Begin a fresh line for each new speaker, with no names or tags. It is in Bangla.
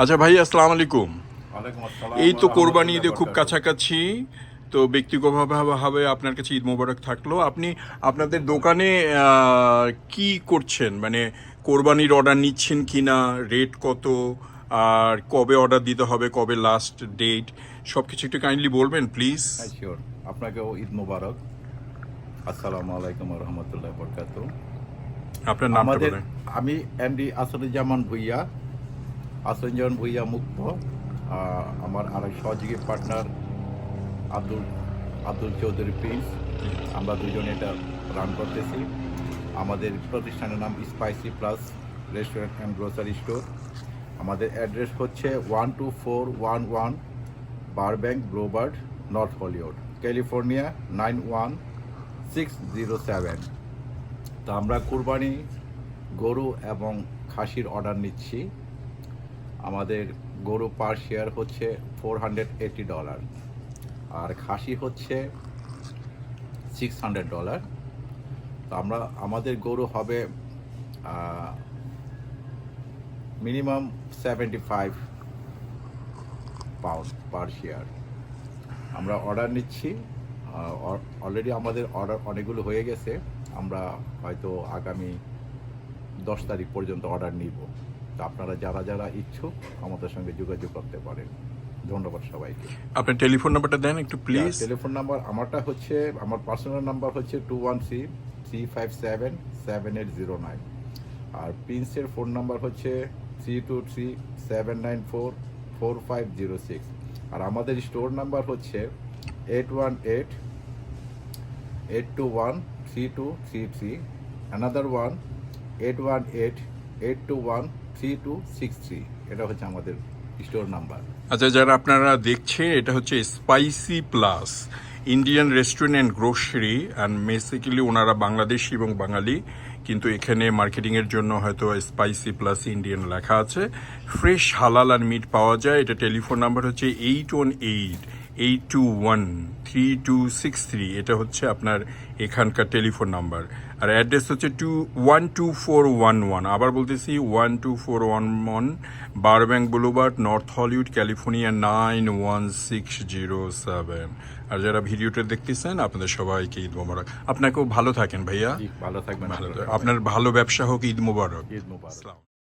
আচ্ছা ভাই আসসালামু আলাইকুম। এই তো কোরবানি ঈদে খুব কাছাকাছি তো ব্যক্তিগতভাবে আপনার কাছে ঈদ মোবারক থাকল। আপনি আপনাদের দোকানে কি করছেন? মানে কোরবানির অর্ডার নিচ্ছেন কি না রেট কত? আর কবে অর্ডার দিতে হবে? কবে লাস্ট ডেট সব কিছু একটু কাইন্ডলি বলবেন প্লিজ
হ্যাঁ শিওর আপনাকেও ঈদ মোবারক। আসসালামু আলাইকুম রহমতুল্লাহ বরকাত
আপনার নাম
আমাদের আমি এমডি আসাদুজ্জামান ভুইয়া। আসাদুজ্জামান ভুইয়া মুক্ত আমার আরেক সহযোগী পার্টনার আব্দুল আব্দুল চৌধুরী প্রিন্স আমরা দুজন এটা রান করতেছি। আমাদের প্রতিষ্ঠানের নাম spicy plus restaurant and grocery store আমাদের অ্যাড্রেস হচ্ছে one two four one one Burbank Boulevard North Hollywood California nine one six zero seven তো আমরা কুরবানি, গরু এবং খাসির অর্ডার নিচ্ছি। আমাদের গরু পার শেয়ার হচ্ছে ফোর হান্ড্রেড এইটি ডলার আর খাসি হচ্ছে সিক্স হান্ড্রেড ডলার তো আমরা, আমাদের গরু হবে minimum seventy five pound per share আমরা অর্ডার নিচ্ছি অলরেডি আমাদের অর্ডার অনেকগুলো হয়ে গেছে, আমরা হয়তো আগামী দশ তারিখ পর্যন্ত অর্ডার নিব। তো আপনারা যারা যারা ইচ্ছুক আমাদের সঙ্গে যোগাযোগ করতে পারেন। ধন্যবাদ সবাইকে।
আপনার টেলিফোন নাম্বারটা দেন একটু প্লিজ
টেলিফোন নাম্বার আমারটা হচ্ছে আমার পার্সোনাল নাম্বার হচ্ছে two one three three five seven seven eight zero nine আর প্রিন্সের ফোন নাম্বার হচ্ছে three two three seven nine four four five zero six আর আমাদের স্টোর নাম্বার হচ্ছে eight one eight eight two one three two three three another one eight one eight eight two one three two six three এটা হচ্ছে আমাদের স্টোর নাম্বার
আচ্ছা যারা আপনারা দেখছেন এটা হচ্ছে spicy plus Indian restaurant and grocery and basically ওনারা বাংলাদেশি এবং বাঙালি, কিন্তু এখানে মার্কেটিংয়ের জন্য হয়তো স্পাইসি প্লাস ইন্ডিয়ান লেখা আছে। ফ্রেশ হালাল আর মিট পাওয়া যায়। এটা টেলিফোন নাম্বার হচ্ছে eight one eight eight two one three two six three এটা হচ্ছে আপনার এখানকার টেলিফোন নাম্বার। আর অ্যাড্রেস হচ্ছে two one two four one one আবার বলতেছি one two four one one Burbank Boulevard North Hollywood California nine one six zero seven আর যারা ভিডিওটা দেখতেছেন আপনাদের সবাইকে ঈদ মোবারক। আপনাকেও ভালো থাকেন ভাইয়া।
ভালো থাকবেন। আপনার
ভালো ব্যবসা হোক ঈদ মোবারক।
ঈদ মুবারক।